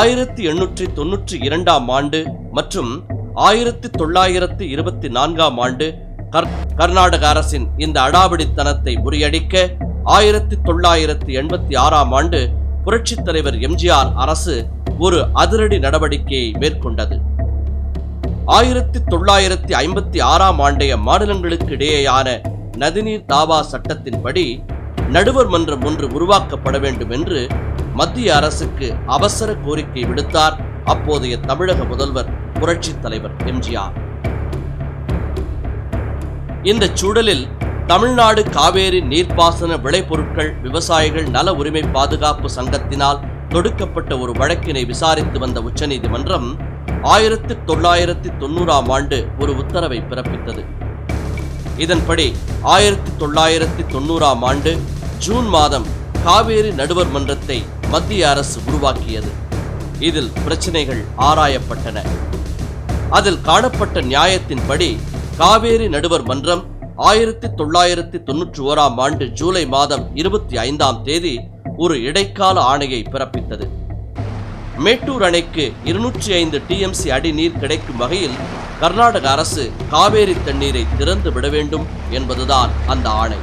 ஆயிரத்தி எண்ணூற்றி தொன்னூற்றி இரண்டாம் ஆண்டு மற்றும் ஆயிரத்தி தொள்ளாயிரத்தி இருபத்தி நான்காம் ஆண்டு கர்நாடக அரசின் இந்த அடாவடித்தனத்தை முறியடிக்க ஆயிரத்தி தொள்ளாயிரத்தி எண்பத்தி ஆறாம் ஆண்டு புரட்சித் தலைவர் எம்ஜிஆர் அரசு ஒரு அதிரடி நடவடிக்கையை மேற்கொண்டது. ஆயிரத்தி தொள்ளாயிரத்தி ஐம்பத்தி ஆறாம் ஆண்டைய மாநிலங்களுக்கு இடையேயான நதிநீர் தாவா சட்டத்தின்படி நடுவர் மன்றம் ஒன்று உருவாக்கப்பட வேண்டும் என்று மத்திய அரசுக்கு அவசர கோரிக்கை விடுத்தார் அப்போதைய தமிழக முதல்வர் புரட்சித் தலைவர் எம்ஜிஆர். இந்த சூழலில் தமிழ்நாடு காவேரி நீர்ப்பாசன விளைபொருட்கள் விவசாயிகள் நல உரிமை பாதுகாப்பு சங்கத்தினால் தொடுக்கப்பட்ட ஒரு வழக்கினை விசாரித்து வந்த உச்சநீதிமன்றம் ஆயிரத்தி தொள்ளாயிரத்தி தொண்ணூறாம் ஆண்டு ஒரு உத்தரவை பிறப்பித்தது. இதன்படி ஆயிரத்தி தொள்ளாயிரத்தி தொண்ணூறாம் ஆண்டு ஜூன் மாதம் காவேரி நடுவர் மன்றத்தை மத்திய அரசு உருவாக்கியது. இதில் பிரச்சனைகள் ஆராயப்பட்டன. அதில் காணப்பட்ட நியாயத்தின்படி காவேரி நடுவர் மன்றம் ஆயிரத்தி தொள்ளாயிரத்தி தொன்னூற்றி ஓராம் ஆண்டு ஜூலை மாதம் இருபத்தி ஐந்தாம் தேதி ஒரு இடைக்கால ஆணையை பிறப்பித்தது. மேட்டூர் அணைக்கு இருநூற்றி ஐந்து டிஎம்சி அடி நீர் கிடைக்கும் வகையில் கர்நாடக அரசு காவேரி தண்ணீரை திறந்து விட வேண்டும் என்பதுதான் அந்த ஆணை.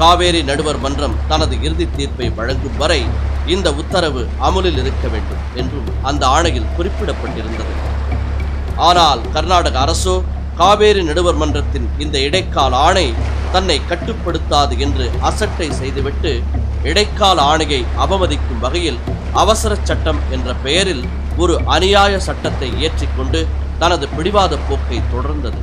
காவேரி நடுவர் மன்றம் தனது இறுதி தீர்ப்பை வழங்கும் வரை இந்த உத்தரவு அமலில் இருக்க வேண்டும் என்றும் அந்த ஆணையில் குறிப்பிடப்பட்டிருந்தது. ஆனால் கர்நாடக அரசோ காவேரி நடுவர் மன்றத்தின் இந்த இடைக்கால ஆணை தன்னை கட்டுப்படுத்தாது என்று அசட்டை செய்துவிட்டு இடைக்கால ஆணையை அவமதிக்கும் வகையில் அவசர சட்டம் என்ற பெயரில் ஒரு அநியாய சட்டத்தை இயற்றிக்கொண்டு தனது பிடிவாத போக்கை தொடர்ந்தது.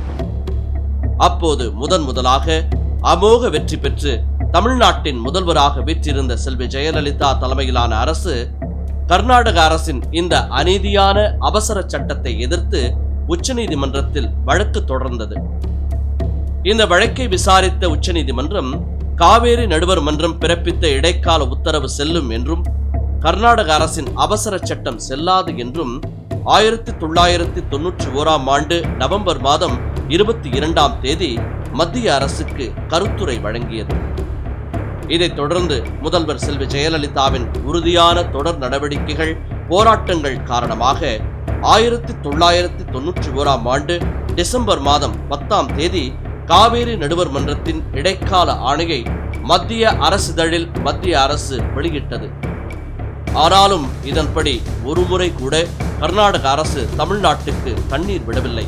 அப்போது முதன் முதலாக அமோக வெற்றி பெற்று தமிழ்நாட்டின் முதல்வராக வீற்றிருந்த செல்வி ஜெயலலிதா தலைமையிலான அரசு கர்நாடக அரசின் இந்த அநீதியான அவசர சட்டத்தை எதிர்த்து உச்சநீதிமன்றத்தில் வழக்கு தொடர்ந்தது. இந்த வழக்கை விசாரித்த உச்சநீதிமன்றம் காவேரி நடுவர் மன்றம் பிறப்பித்த இடைக்கால உத்தரவு செல்லும் என்றும் கர்நாடக அரசின் அவசர சட்டம் செல்லாது என்றும் ஆயிரத்தி தொள்ளாயிரத்தி தொன்னூற்றி ஓராம் ஆண்டு நவம்பர் மாதம் இருபத்தி இரண்டாம் தேதி மத்திய அரசுக்கு கருத்துரை வழங்கியது. இதைத் தொடர்ந்து முதல்வர் செல்வி ஜெயலலிதாவின் உறுதியான தொடர் நடவடிக்கைகள் போராட்டங்கள் காரணமாக ஆயிரத்தி தொள்ளாயிரத்தி தொன்னூற்றி ஓராம் ஆண்டு டிசம்பர் மாதம் பத்தாம் தேதி காவேரி நடுவர் மன்றத்தின் இடைக்கால ஆணையை மத்திய அரசிதழில் மத்திய அரசு வெளியிட்டது. ஆனாலும் இதன்படி ஒருமுறை கூட கர்நாடக அரசு தமிழ்நாட்டுக்கு தண்ணீர் விடவில்லை.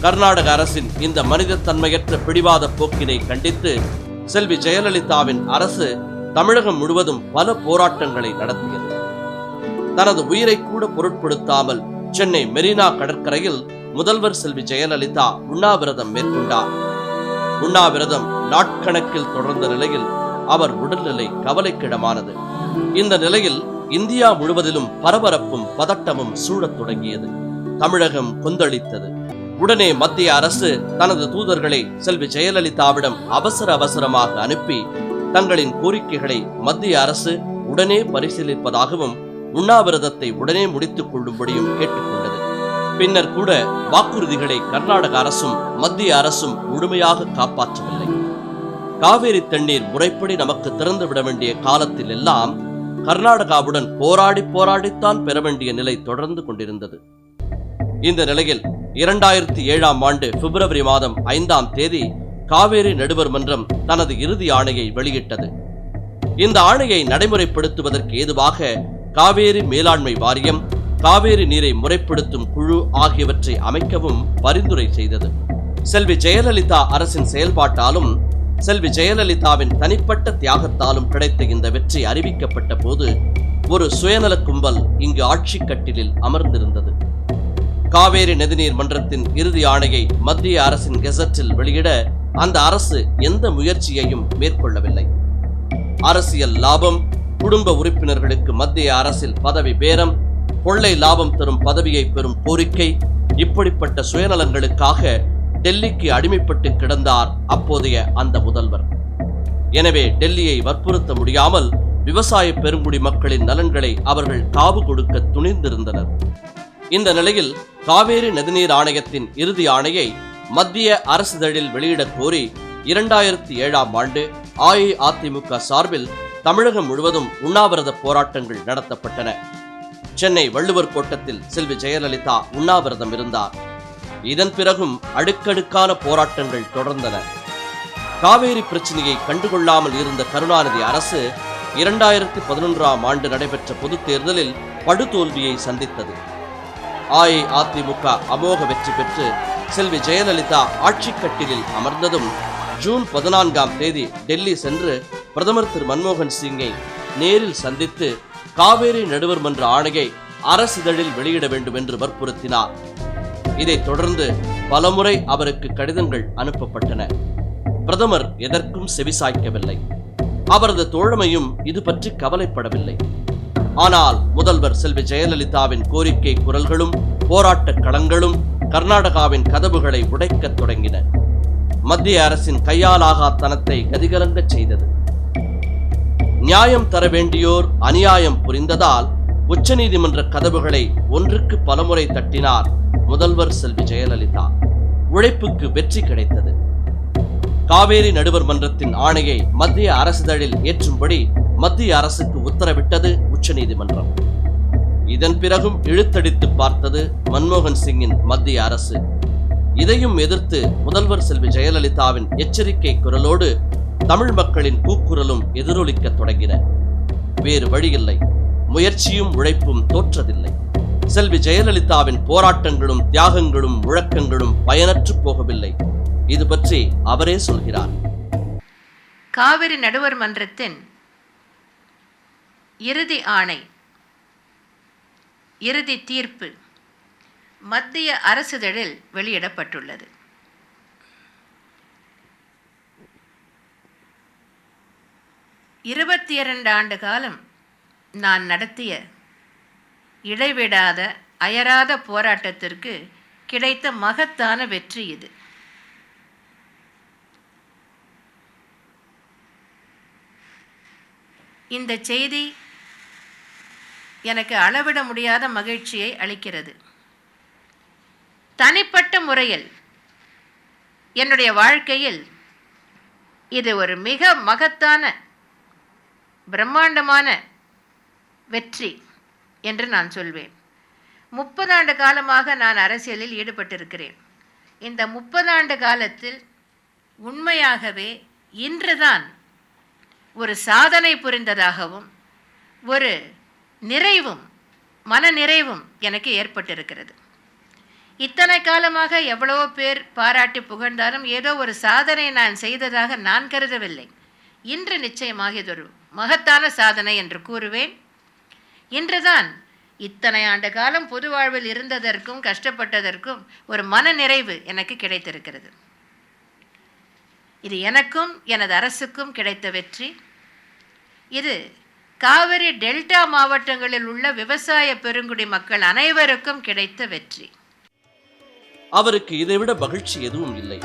கர்நாடக அரசின் இந்த மனிதத்தன்மையற்ற பிடிவாத போக்கினை கண்டித்து செல்வி ஜெயலலிதாவின் அரசு தமிழகம் முழுவதும் பல போராட்டங்களை நடத்தியது. தனது உயிரை கூட பொருட்படுத்தாமல் சென்னை மெரினா கடற்கரையில் முதல்வர் செல்வி ஜெயலலிதா உண்ணாவிரதம் மேற்கொண்டார். உண்ணாவிரதம் நாட்கணக்கில் தொடர்ந்த நிலையில் அவர் உடல்நிலை கவலைக்கிடமானது. இந்த நிலையில் இந்தியா முழுவதிலும் பரபரப்பும் பதட்டமும் சூழத் தொடங்கியது. தமிழகம் கொந்தளித்தது. உடனே மத்திய அரசு தனது தூதர்களை செல்வி ஜெயலலிதாவிடம் அவசர அவசரமாக அனுப்பி தங்களின் கோரிக்கைகளை மத்திய அரசு உடனே பரிசீலிப்பதாகவும் உண்ணாவிரதத்தை உடனே முடித்துக் கொள்ளும்படியும் கேட்டுக்கொண்டது. பின்னர் கூட வாக்குறுதிகளை கர்நாடக அரசும் மத்திய அரசும் முழுமையாக காப்பாற்றவில்லை. காவேரி தண்ணீர் முறைப்படி நமக்கு திறந்து விட வேண்டிய காலத்தில் எல்லாம் கர்நாடகாவுடன் போராடி போராடித்தான் பெற வேண்டிய நிலை தொடர்ந்து கொண்டிருந்தது. இந்த நிலையில் இரண்டாயிரத்தி ஏழாம் ஆண்டு பிப்ரவரி மாதம் ஐந்தாம் தேதி காவேரி நடுவர் மன்றம் தனது இறுதி ஆணையை வெளியிட்டது. இந்த ஆணையை நடைமுறைப்படுத்துவதற்கு ஏதுவாக காவேரி மேலாண்மை வாரியம் காவேரி நீரை முறைப்படுத்தும் குழு ஆகியவற்றை அமைக்கவும் பரிந்துரை செய்தது. செல்வி ஜெயலலிதா அரசின் செயல்பாட்டாலும் செல்வி ஜெயலலிதாவின் தனிப்பட்ட தியாகத்தாலும் கிடைத்த இந்த வெற்றி அறிவிக்கப்பட்ட போது ஒரு சுயநல கும்பல் இங்கு ஆட்சி கட்டிலில் அமர்ந்திருந்தது. காவேரி நதிநீர் மன்றத்தின் இறுதி ஆணையை மத்திய அரசின் கெசட்டில் வெளியிட அந்த அரசு எந்த முயற்சியையும் மேற்கொள்ளவில்லை. அரசியல் லாபம் குடும்ப உறுப்பினர்களுக்கு மத்திய அரசில் பதவி பேரம் கொள்ளை லாபம் தரும் பதவியை பெறும் கோரிக்கை இப்படிப்பட்ட சுயநலங்களுக்காக டெல்லிக்கு அடிமைப்பட்டு கிடந்தார் அப்போதைய அந்த முதல்வர். எனவே டெல்லியை வற்புறுத்த முடியாமல் விவசாய பெருங்குடி மக்களின் நலன்களை அவர்கள் காவு கொடுக்க துணிந்திருந்தனர். இந்த நிலையில் காவேரி நதிநீர் ஆணையத்தின் இறுதி ஆணையை மத்திய அரசிதழில் வெளியிடக் கோரி இரண்டாயிரத்தி ஏழாம் ஆண்டு அஇஅதிமுக சார்பில் தமிழகம் முழுவதும் உண்ணாவிரத போராட்டங்கள் நடத்தப்பட்டன. சென்னை வள்ளுவர் கோட்டத்தில் செல்வி ஜெயலலிதா உண்ணாவிரதம் இருந்தார். இதன் பிறகும் அடுக்கடுக்கான போராட்டங்கள் தொடர்ந்தன. காவேரி பிரச்சனையை கண்டுகொள்ளாமல் இருந்த கருணாநிதி அரசு இரண்டாயிரத்தி பதினொன்றாம் ஆண்டு நடைபெற்ற பொதுத் தேர்தலில் படுதோல்வியை சந்தித்தது. அஇஅதிமுக அமோக வெற்றி பெற்று செல்வி ஜெயலலிதா ஆட்சிக்கட்டிலில் அமர்ந்ததும் ஜூன் பதினான்காம் தேதி டெல்லி சென்று பிரதமர் திரு மன்மோகன் சிங்கை நேரில் சந்தித்து காவேரி நடுவர் மன்ற ஆணையை அரசிதழில் வெளியிட வேண்டும் என்று வற்புறுத்தினார். இதைத் தொடர்ந்து பலமுறை அவருக்கு கடிதங்கள் அனுப்பப்பட்டன. பிரதமர் எதற்கும் செவிசாய்க்கவில்லை. அவரது தோழமையும் இது பற்றி கவலைப்படவில்லை. ஆனால் முதல்வர் செல்வி ஜெயலலிதாவின் கோரிக்கை குரல்களும் போராட்டக் களங்களும் கர்நாடகாவின் கதவுகளை உடைக்கத் தொடங்கின. மத்திய அரசின் கையாலாகாத்தனத்தை கதிகலங்க செய்தது. நியாயம் தர வேண்டியோர் அநியாயம் புரிந்ததால் உச்சநீதிமன்ற கதவுகளை ஒன்றுக்கு பலமுறை தட்டினார் முதல்வர் செல்வி ஜெயலலிதா. உழைப்புக்கு வெற்றி கிடைத்தது. காவேரி நடுவர் மன்றத்தின் ஆணையை மத்திய அரசிதழில் ஏற்றும்படி மத்திய அரசுக்கு உத்தரவிட்டது உச்சநீதிமன்றம். இதன் பிறகும் இழுத்தடித்து பார்த்தது மன்மோகன் சிங்கின் மத்திய அரசு. இதையும் எதிர்த்து முதல்வர் செல்வி ஜெயலலிதாவின் எச்சரிக்கை குரலோடு தமிழ் மக்களின் கூக்குரலும் எதிரொலிக்கத் தொடங்கின. வேறு வழியில்லை. முயற்சியும் உழைப்பும் தோற்றதில்லை. செல்வி ஜெயலலிதாவின் போராட்டங்களும் தியாகங்களும் முழக்கங்களும் பயனற்று போகவில்லை. இது பற்றி அவரே சொல்கிறார். காவிரி நடுவர் மன்றத்தின் இறுதி ஆணை இறுதி தீர்ப்பு மத்திய அரசிதழில் வெளியிடப்பட்டுள்ளது. இருபத்தி இரண்டு ஆண்டு காலம் நான் நடத்திய இடைவிடாத அயராத போராட்டத்திற்கு கிடைத்த மகத்தான வெற்றி இது. இந்த செய்தி எனக்கு அளவிட முடியாத மகிழ்ச்சியை அளிக்கிறது. தனிப்பட்ட முறையில் என்னுடைய வாழ்க்கையில் இது ஒரு மிக மகத்தான பிரம்மாண்டமான வெற்றி என்று நான் சொல்வேன். முப்பதாண்டு காலமாக நான் அரசியலில் ஈடுபட்டிருக்கிறேன். இந்த முப்பதாண்டு காலத்தில் உண்மையாகவே இன்றுதான் ஒரு சாதனை புரிந்ததாகவும் ஒரு நிறைவும் மன நிறைவும் எனக்கு ஏற்பட்டிருக்கிறது. இத்தனை காலமாக எவ்வளவோ பேர் பாராட்டி புகழ்ந்தாலும் ஏதோ ஒரு சாதனை நான் செய்ததாக நான் கருதவில்லை. இன்று நிச்சயமாக இது ஒரு மகத்தான சாதனை என்று கூறுவேன். இன்றுதான் இத்தனை ஆண்டு காலம் பொது வாழ்வில் இருந்ததற்கும் கஷ்டப்பட்டதற்கும் ஒரு மன நிறைவு எனக்கு கிடைத்திருக்கிறது. இது எனக்கும் எனது அரசுக்கும் கிடைத்த வெற்றி. இது காவிரி டெல்டா மாவட்டங்களில் உள்ள விவசாய பெருங்குடி மக்கள் அனைவருக்கும் கிடைத்த வெற்றி. அவருக்கு இதைவிட மகிழ்ச்சி எதுவும் இல்லை.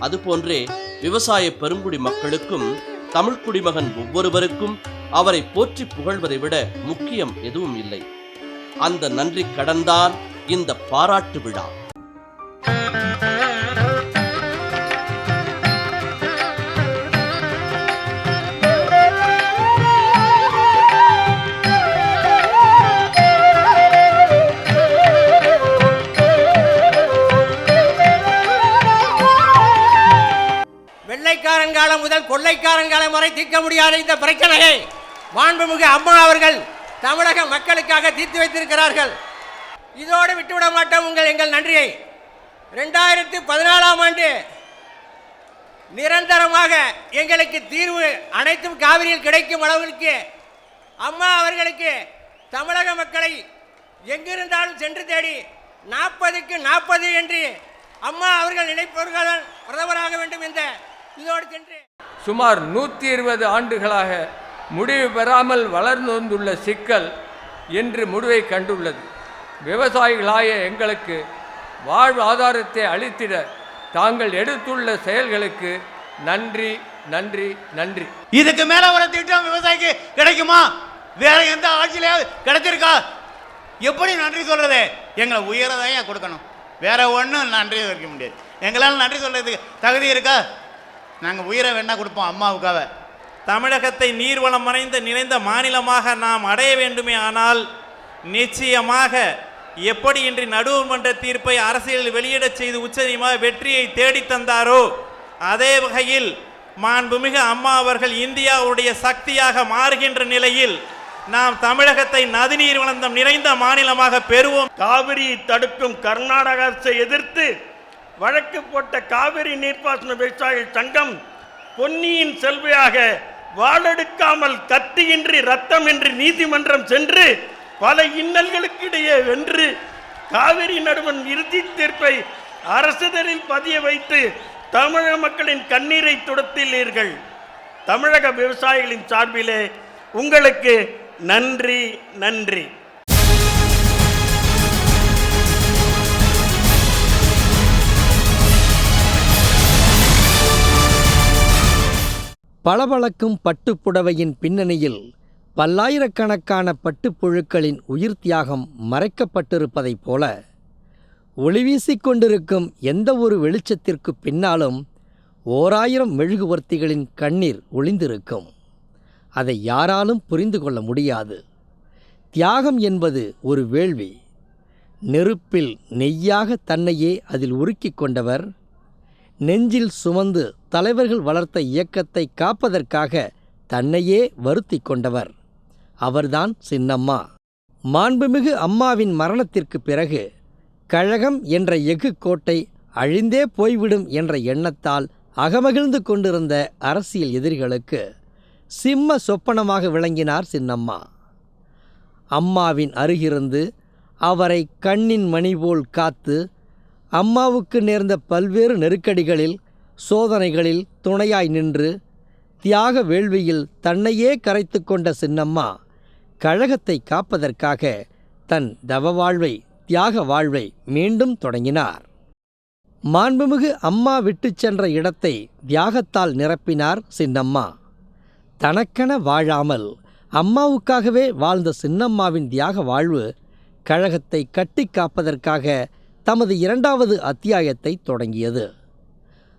அதுபோன்றே விவசாய பெருங்குடி மக்களுக்கும் தமிழ் குடிமகன் ஒவ்வொருவருக்கும் அவரை போற்றி புகழ்வதை விட முக்கியம் எதுவும் இல்லை. அந்த நன்றி கடன்தான் இந்த பாராட்டு விழா. கொள்ளைக்காரன் காலம் தீர்க்க முடியாத இந்த பிரச்சனையை மாண்புமிகு அம்மா அவர்கள் தமிழக மக்களுக்காக தீர்த்து வைத்திருக்கிறார்கள். இதோடு விட்டுவிட மாட்டோம் உங்கள் எங்கள் நன்றியை. ரெண்டாயிரத்தி பதினாலாம் ஆண்டு நிரந்தரமாக எங்களுக்கு தீர்வு அனைத்தும் காவிரியில் கிடைக்கும் அளவிற்கு அம்மா அவர்களுக்கு தமிழக மக்களை எங்கிருந்தாலும் சென்று தேடி நாற்பதுக்கு நாற்பது என்று அம்மா அவர்கள் நினைப்பவர்கள் பிரதமராக வேண்டும் என்ற இதோடு சென்று சுமார் நூற்றி இருபது ஆண்டுகளாக முடிவு பெறாமல் வளர்ந்து வந்துள்ள சிக்கல் என்று முடிவை கண்டுள்ளது. விவசாயிகளாய எங்களுக்கு வாழ்வாதாரத்தை அளித்திட தாங்கள் எடுத்துள்ள செயல்களுக்கு நன்றி நன்றி நன்றி. இதுக்கு மேல ஒரு திட்டம் விவசாயிக்கு கிடைக்குமா? வேற எந்த ஆட்சியிலையாவது கிடைச்சிருக்கா? எப்படி நன்றி சொல்றது? எங்களை உயரதான் கொடுக்கணும். வேற ஒன்றும் நன்றி வைக்க முடியாது. எங்களால் நன்றி சொல்றதுக்கு தகுதி இருக்கா? நாங்கள் உயிரை வேணா கொடுப்போம் அம்மாவுக்காக. தமிழகத்தை நீர்வளம் மறைந்த நிறைந்த மாநிலமாக நாம் அடைய வேண்டுமே ஆனால் நிச்சயமாக எப்படி இன்று நடுவர்மன்ற தீர்ப்பை அரசியலில் வெளியிடச் செய்து உச்சநீதிமன்ற வெற்றியை தேடித் தந்தாரோ அதே வகையில் மாண்புமிகு அம்மா அவர்கள் இந்தியாவுடைய சக்தியாக மாறுகின்ற நிலையில் நாம் தமிழகத்தை நதிநீர் வளந்தம் நிறைந்த மாநிலமாக பெறுவோம். காவிரியை தடுக்கும் கர்நாடக அரசை எதிர்த்து வழக்கு போட்ட காவிரி நீர்ப்பாசன விவசாயிகள் சங்கம் பொன்னியின் செல்வையாக வாளெடுக்காமல் கத்தியின்றி ரத்தமின்றி நீதிமன்றம் சென்று பல இன்னல்களுக்கு இடையே வென்று காவிரி நடுவன் இறுதி தீர்ப்பை அரசுதலில் பதிய வைத்து தமிழக மக்களின் கண்ணீரை துடத்தில்லீர்கள் தமிழக விவசாயிகளின் சார்பிலே உங்களுக்கு நன்றி நன்றி. பளபளக்கும் பட்டுப்புடவையின் பின்னணியில் பல்லாயிரக்கணக்கான பட்டுப்புழுக்களின் உயிர் தியாகம் மறைக்கப்பட்டிருப்பதைப் போல ஒளி வீசிக்கொண்டிருக்கும் எந்த ஒரு வெளிச்சத்திற்கு பின்னாலும் ஓராயிரம் மெழுகுவர்த்திகளின் கண்ணீர் ஒளிந்திருக்கும். அதை யாராலும் புரிந்து கொள்ள முடியாது. தியாகம் என்பது ஒரு வேள்வி. நெருப்பில் நெய்யாக தன்னையே அதில் உருக்கிக் கொண்டவர் நெஞ்சில் சுமந்து தலைவர்கள் வளர்த்த இயக்கத்தை காப்பதற்காக தன்னையே வருத்தி கொண்டவர். அவர்தான் சின்னம்மா. மாண்புமிகு அம்மாவின் மரணத்திற்கு பிறகு கழகம் என்ற எஃகு கோட்டை அழிந்தே போய்விடும் என்ற எண்ணத்தால் அகமகிழ்ந்து கொண்டிருந்த அரசியல் எதிரிகளுக்கு சிம்ம சொப்பனமாக விளங்கினார் சின்னம்மா. அம்மாவின் அருகிருந்து அவரை கண்ணின் மணி போல் காத்து அம்மாவுக்கு நேர்ந்த பல்வேறு நெருக்கடிகளில் சோதனைகளில் துணையாய் நின்று தியாக வேள்வியில் தன்னையே கரைத்து கொண்ட சின்னம்மா கழகத்தை காப்பதற்காக தன் தவ வாழ்வை தியாக வாழ்வை மீண்டும் தொடங்கினார். மாண்புமிகு அம்மா விட்டுச் சென்ற இடத்தை தியாகத்தால் நிரப்பினார் சின்னம்மா. தனக்கென வாழாமல் அம்மாவுக்காகவே வாழ்ந்த சின்னம்மாவின் தியாக வாழ்வு கழகத்தை கட்டி காப்பதற்காக தமது இரண்டாவது அத்தியாயத்தை தொடங்கியது.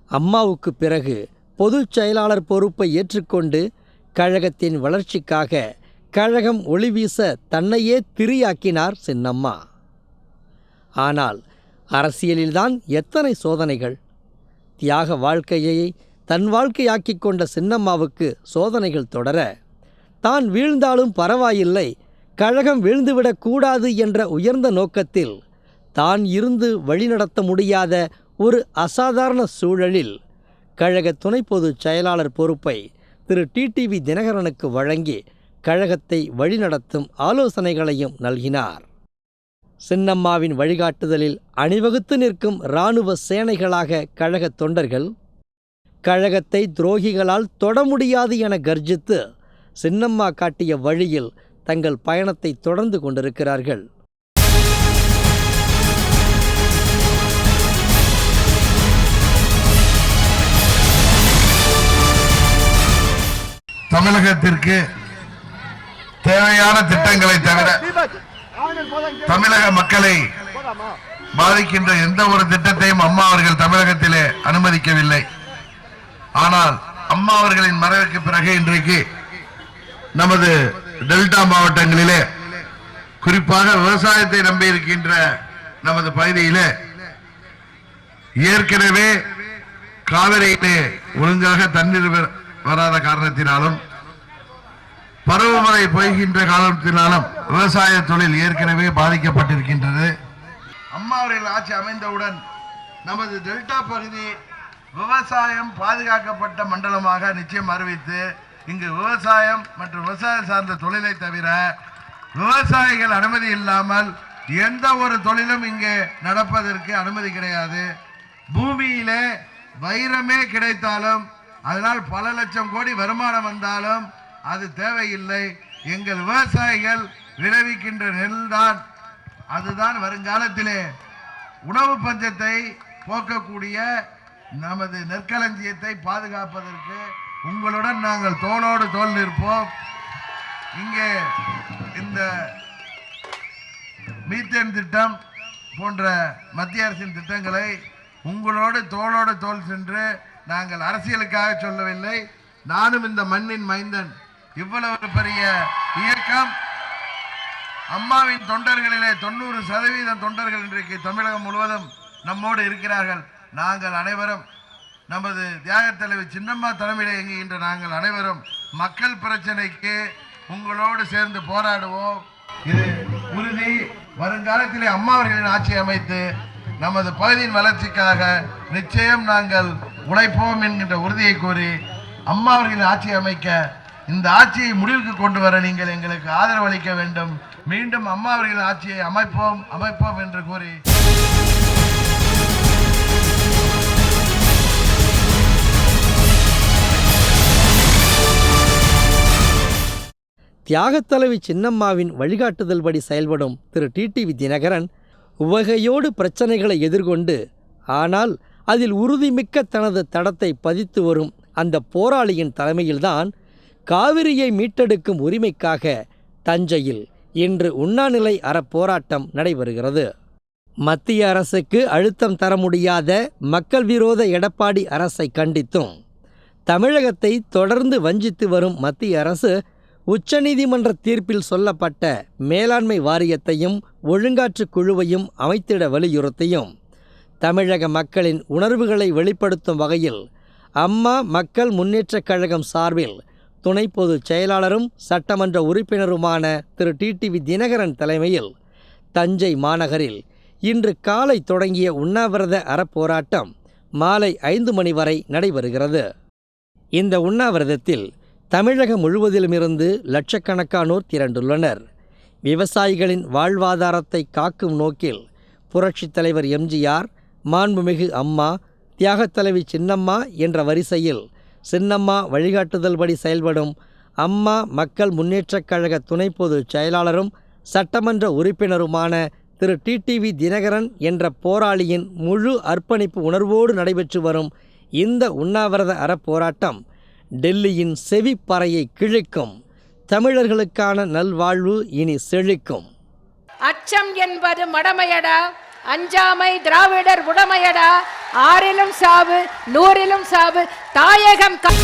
அம்மாவுக்கு பிறகு பொதுச் செயலாளர் பொறுப்பை ஏற்றுக்கொண்டு கழகத்தின் வளர்ச்சிக்காக கழகம் ஒளிவீச தன்னையே திரியாக்கினார் சின்னம்மா. ஆனால் அரசியலில்தான் எத்தனை சோதனைகள்? தியாக வாழ்க்கையை தன் வாழ்க்கையாக்கிக் கொண்ட சின்னம்மாவுக்கு சோதனைகள் தொடர தான் வீழ்ந்தாலும் பரவாயில்லை கழகம் வீழ்ந்துவிடக்கூடாது என்ற உயர்ந்த நோக்கத்தில் தான் இருந்து வழிநடத்த முடியாத ஒரு அசாதாரண சூழலில் கழக துணை பொதுச் செயலாளர் பொறுப்பை திரு. டிடிவி தினகரனுக்கு வழங்கி கழகத்தை வழிநடத்தும் ஆலோசனைகளையும் நல்கினார். சின்னம்மாவின் வழிகாட்டுதலில் அணிவகுத்து நிற்கும் இராணுவ சேனைகளாக கழகத் தொண்டர்கள் கழகத்தை துரோகிகளால் தொட முடியாது என கர்ஜித்து சின்னம்மா காட்டிய வழியில் தங்கள் பயணத்தை தொடர்ந்து கொண்டிருக்கிறார்கள். தமிழகத்திற்கு தேவையான திட்டங்களை தவிர தமிழக மக்களை பாதிக்கின்ற எந்த ஒரு திட்டத்தையும் அம்மா அவர்கள் தமிழகத்திலே அனுமதிக்கவில்லை. ஆனால் அம்மா அவர்களின் மறைவுக்கு பிறகு இன்றைக்கு நமது டெல்டா மாவட்டங்களிலே குறிப்பாக விவசாயத்தை நம்பி இருக்கின்ற நமது பகுதியிலே ஏற்கனவே காவிரியிலே ஒழுங்காக தண்ணீர் வராத காரணத்தினாலும் பருவமழை பொய்கின்ற காலத்தினாலும் விவசாய தொழில் ஏற்கனவே பாதிக்கப்பட்டிருக்கின்றது. அம்மா அவர்கள் ஆட்சி அமைந்தவுடன் நமது டெல்டா பகுதி விவசாயம் பாதுகாக்கப்பட்ட மண்டலமாக நிச்சயம் அறிவித்து இங்கு விவசாயம் மற்றும் விவசாயம் சார்ந்த தொழிலை தவிர விவசாயிகள் அனுமதி இல்லாமல் எந்த ஒரு தொழிலும் இங்கே நடப்பதற்கு அனுமதி கிடையாது. பூமியிலே வைரமே கிடைத்தாலும் அதனால் பல லட்சம் கோடி வருமானம் வந்தாலும் அது தேவையில்லை. எங்கள் விவசாயிகள் விளைவிக்கின்ற நெல்தான். அதுதான் வருங்காலத்திலே உணவு பஞ்சத்தை போக்கக்கூடிய நமது நெற்களஞ்சியத்தை பாதுகாப்பதற்கு உங்களுடன் நாங்கள் தோளோடு தோல் நிற்போம். இங்கே இந்த மீத்தேன் திட்டம் போன்ற மத்திய அரசின் திட்டங்களை உங்களோடு தோளோடு தோல் சென்று நாங்கள் அரசியலுக்காக சொல்லவில்லை. நானும் இந்த மண்ணின் மைந்தன். இவ்வளவு பெரிய இயக்கம். அம்மாவின் தொண்டர்களிலே தொண்ணூறு சதவீதம் தொண்டர்கள் இன்றைக்கு தமிழகம் முழுவதும் நம்மோடு இருக்கிறார்கள். நாங்கள் அனைவரும் நமது தியாகத் தலைவி சின்னம்மா தலைமையில் இயங்குகின்ற நாங்கள் அனைவரும் மக்கள் பிரச்சனைக்கு உங்களோடு சேர்ந்து போராடுவோம். இது உறுதி. வருங்காலத்திலே அம்மா அவர்களின் ஆட்சி அமைத்து நமது பகுதியின் வளர்ச்சிக்காக நிச்சயம் நாங்கள் உழைப்போம் என்கின்ற உறுதியை கூறி அம்மா அவர்களின் ஆட்சி அமைக்க இந்த ஆட்சியை முடிவுக்கு கொண்டு வர நீங்கள் எங்களுக்கு ஆதரவு அளிக்க வேண்டும். மீண்டும் அம்மா அவர்களின் ஆட்சியை அமைப்போம் அமைப்போம் என்று கூறி தியாகத்தலைவி சின்னம்மாவின் வழிகாட்டுதல்படி செயல்படும் திரு டிடிவி தினகரன் உவகையோடு பிரச்சனைகளை எதிர்கொண்டு ஆனால் அதில் உறுதிமிக்க தனது தடத்தை பதித்து வரும் அந்த போராளியின் தலைமையில்தான் காவிரியை மீட்டெடுக்கும் உரிமைக்காக தஞ்சையில் இன்று உண்ணாநிலை அறப்போராட்டம் நடைபெறுகிறது. மத்திய அரசுக்கு அழுத்தம் தர முடியாத மக்கள் விரோத எடப்பாடி அரசை கண்டித்தும் தமிழகத்தை தொடர்ந்து வஞ்சித்து வரும் மத்திய அரசு உச்சநீதிமன்ற தீர்ப்பில் சொல்லப்பட்ட மேலாண்மை வாரியத்தையும் ஒழுங்காற்று குழுவையும் அமைத்திட வலியுறுத்தியும் தமிழக மக்களின் உணர்வுகளை வெளிப்படுத்தும் வகையில் அம்மா மக்கள் முன்னேற்றக் கழகம் சார்பில் துணை பொதுச் செயலாளரும் சட்டமன்ற உறுப்பினருமான திரு. டிடிவி தினகரன் தலைமையில் தஞ்சை மாநகரில் இன்று காலை தொடங்கிய உண்ணாவிரத அறப்போராட்டம் மாலை ஐந்து மணி வரை நடைபெறுகிறது. இந்த உண்ணாவிரதத்தில் தமிழகம் முழுவதிலுமிருந்து லட்சக்கணக்கானோர் திரண்டுள்ளனர். விவசாயிகளின் வாழ்வாதாரத்தை காக்கும் நோக்கில் புரட்சித் தலைவர் எம்ஜிஆர் மாண்புமிகு அம்மா தியாகத் தலைவி சின்னம்மா என்ற வரிசையில் சின்னம்மா வழிகாட்டுதல்படி செயல்படும் அம்மா மக்கள் முன்னேற்றக் கழக துணை பொதுச் செயலாளரும் சட்டமன்ற உறுப்பினருமான திரு. டிடிவி தினகரன் என்ற போராளியின் முழு அர்ப்பணிப்பு உணர்வோடு நடைபெற்று வரும் இந்த உண்ணாவிரத அறப்போராட்டம் டெல்லியின் செவிப்பறையை கிழிக்கும். தமிழர்களுக்கான நல்வாழ்வு இனி செழிக்கும். அச்சம் என்பது மடமையடா. அஞ்சாமை திராவிடர் உடமையடா. ஆறிலும் சாவு நூறிலும் சாவு தாயகம் கா-